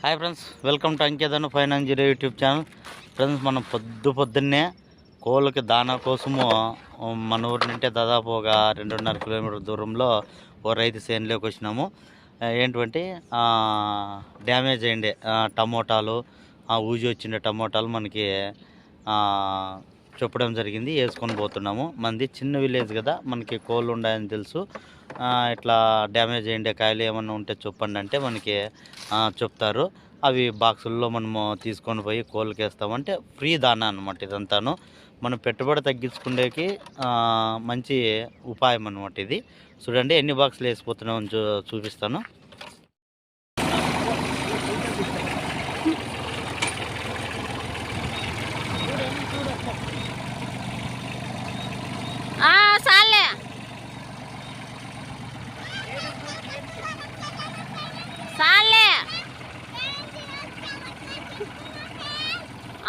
Hi friends welcome to అంకేదన్ finance zero YouTube channel. Friends మనం పొద్దు పొద్దున్నే కోళ్ళకి దానా కోసము మన ఊరి నుంటే దాదాపు ఒక రెండున్నర కిలోమీటర్ దూరంలో ఓ రైతు సేన్లోకి వచ్చినాము. ఏంటంటే డ్యామేజ్ అయిండే టమోటాలు ఊజి వచ్చిండే టమోటాలు మనకి చెప్పడం జరిగింది వేసుకొని పోతున్నాము. మనది చిన్న విలేజ్ కదా మనకి కోళ్ళు ఉన్నాయని తెలుసు. ఇట్లా డ్యామేజ్ అయ్యే కాయలు ఏమన్నా ఉంటే చెప్పండి అంటే మనకి చెప్తారు. అవి బాక్సుల్లో మనము తీసుకొని పోయి కోళ్ళకి వేస్తామంటే ఫ్రీ దానా అనమాట ఇదంతాను. మనం పెట్టుబడి తగ్గించుకునేకి మంచి ఉపాయం అనమాట ఇది. చూడండి ఎన్ని బాక్సులు వేసిపోతున్నామని చూ చూపిస్తాను.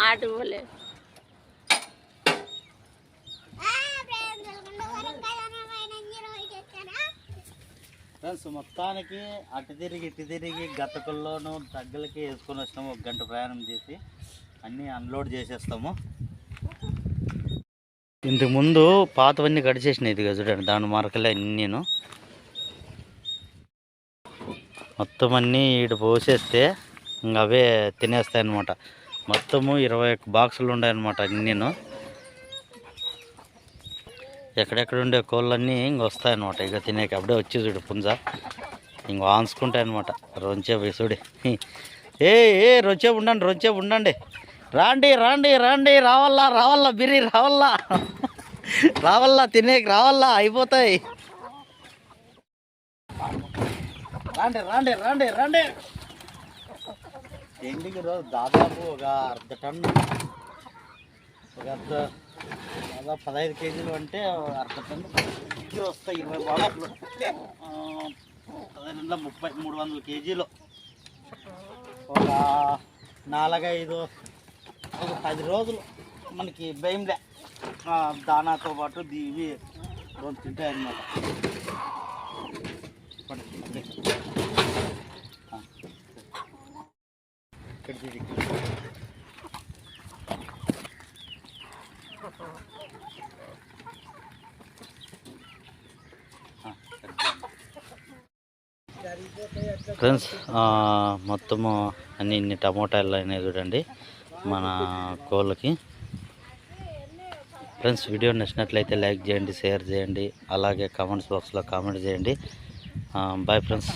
ఆట పోలే. ఫ్రెండ్స్ మొత్తానికి అటు తిరిగి ఇటు తిరిగి గతకుల్లోనూ దగ్గలకి వేసుకొని వస్తాము ఒక గంట ప్రయాణం చేసి అన్నీ అన్లోడ్ చేసేస్తాము. ఇంతకుముందు పాతవన్నీ గడిచేసినాయి ఇదిగా చూడండి దాని మరకలే అన్నీను. మొత్తం అన్నీ ఇటు పోసేస్తే ఇంక అవే తినేస్తాయి అన్నమాట మొత్తము ఇరవై ఒక్క బాక్సులు ఉన్నాయన్నమాట అన్నీను. ఎక్కడెక్కడ ఉండే కోళ్ళన్నీ ఇంక వస్తాయన్నమాట. ఇక తినేకి అప్పుడే వచ్చి చూడు పుంజ. ఇంక ఆన్సుకుంటాయి అనమాట రొంచేపు చూడి. ఏ ఏ రొంచేపు ఉండండి రొంచేపు ఉండండి. రాండి రాండి రాండి రావాలా రావాలా బిరి రావాలా రావాలా తినేకి రావాలా అయిపోతాయి. రాండి రాండి రాండి రాండి. ఎండింగ్ రోజు దాదాపు ఒక అర్ధ టన్ను. ఒక అర్ధ దాదాపు పదహైదు కేజీలు అంటే అర్ధ టన్ దగ్గర వస్తాయి ఇరవై బాటలు పదహైదు వందల ముప్పై మూడు వందల కేజీలు. ఒక నాలుగైదు ఒక పది రోజులు మనకి భయంలే దానాతో పాటు ది- ఇవి రెండు తింటాయి అన్నమాట ఇక్కడ చూడు, ఇక్కడ. ఫ్రెండ్స్ మొత్తము అన్ని ఇన్ని టమోటాలు అయినాయి చూడండి మన కోళ్ళకి. ఫ్రెండ్స్ వీడియో నచ్చినట్లయితే లైక్ చేయండి షేర్ చేయండి అలాగే కామెంట్స్ బాక్స్లో కామెంట్ చేయండి. Bye friends.